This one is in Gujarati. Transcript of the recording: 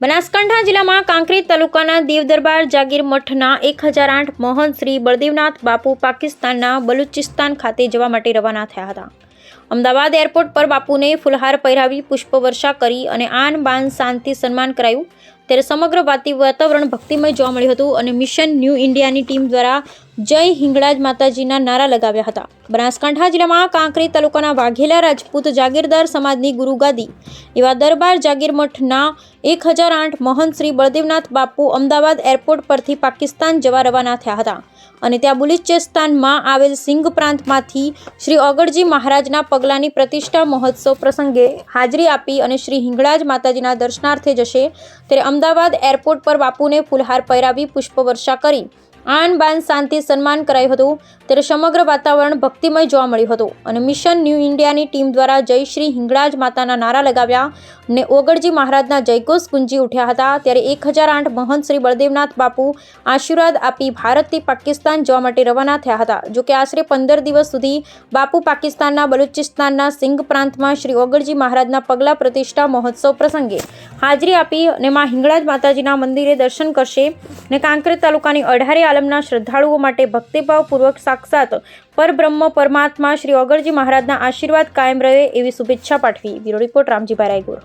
બનાસકાંઠા જિલ્લામાં કાંકરેજ તાલુકાના દેવદરબાર જાગીર મઠના એક હજાર આઠ મોહન શ્રી બળદેવનાથ બાપુ પાકિસ્તાનના બલુચિસ્તાન ખાતે જવા માટે રવાના થયા હતા. અમદાવાદ એરપોર્ટ પર બાપુને ફુલહાર પહેરાવી પુષ્પવર્ષા કરી અને આન બાન શાંતિ સન્માન કરાયું. ત્યારે સમગ્ર વાતી વાતાવરણ ભક્તિમય જોવા મળ્યું હતું અને મિશન ન્યૂ ઇન્ડિયાની ટીમ દ્વારા જય હિંગળાજ માતાજીના નારા લગાવ્યા હતા. બનાસકાંઠા જિલ્લામાં કાંકરી તાલુકાના વાઘેલા રાજપૂત જાગીરદાર સમાજની ગુરુગાદી એવા દરબાર જાગીર મઠના એક હજાર આઠ મહંત શ્રી બળદેવનાથ બાપુ અમદાવાદ એરપોર્ટ પરથી પાકિસ્તાન જવા રવાના થયા હતા અને ત્યાં બુલિચિસ્તાનમાં આવેલ સિંઘ પ્રાંતમાંથી શ્રી ઓગળજી મહારાજના પગલાંની પ્રતિષ્ઠા મહોત્સવ પ્રસંગે હાજરી આપી અને શ્રી હિંગળાજ માતાજીના દર્શનાર્થે જશે. ત્યારે અમદાવાદ એરપોર્ટ પર બાપુને ફૂલહાર પહેરાવી પુષ્પવર્ષા કરી. આન બાન શાંતિ સન્માન કરાયું હતું. ત્યારે સમગ્ર વાતાવરણ ભક્તિમય જોવા મળ્યું હતું અને મિશન ન્યૂ ઇન્ડિયાની ટીમ દ્વારા જય શ્રી હિંગળાજ માતાના નારા લગાવ્યા અને ઓગળજી મહારાજના જયઘોષ ગુંજી ઉઠ્યા હતા. ત્યારે એક હજાર આઠ મહંત શ્રી બળદેવનાથ બાપુ આશીર્વાદ આપી ભારતથી પાકિસ્તાન જવા માટે રવાના થયા હતા. જોકે આશરે પંદર દિવસ સુધી બાપુ પાકિસ્તાનના બલુચિસ્તાનના સિંઘ પ્રાંતમાં શ્રી ઓગળજી મહારાજના પગલા પ્રતિષ્ઠા મહોત્સવ પ્રસંગે હાજરી આપી અને માં હિંગળાજ માતાજીના મંદિરે દર્શન કરશે અને કાંકરેજ તાલુકાની અઢારે આલમના શ્રદ્ધાળુઓ માટે ભક્તિભાવપૂર્વક સાક્ષાત પરબ્રહ્મ પરમાત્મા શ્રી અગરજી મહારાજના આશીર્વાદ કાયમ રહે એવી શુભેચ્છા પાઠવી. Bureau report, Ramjibhai Raygur.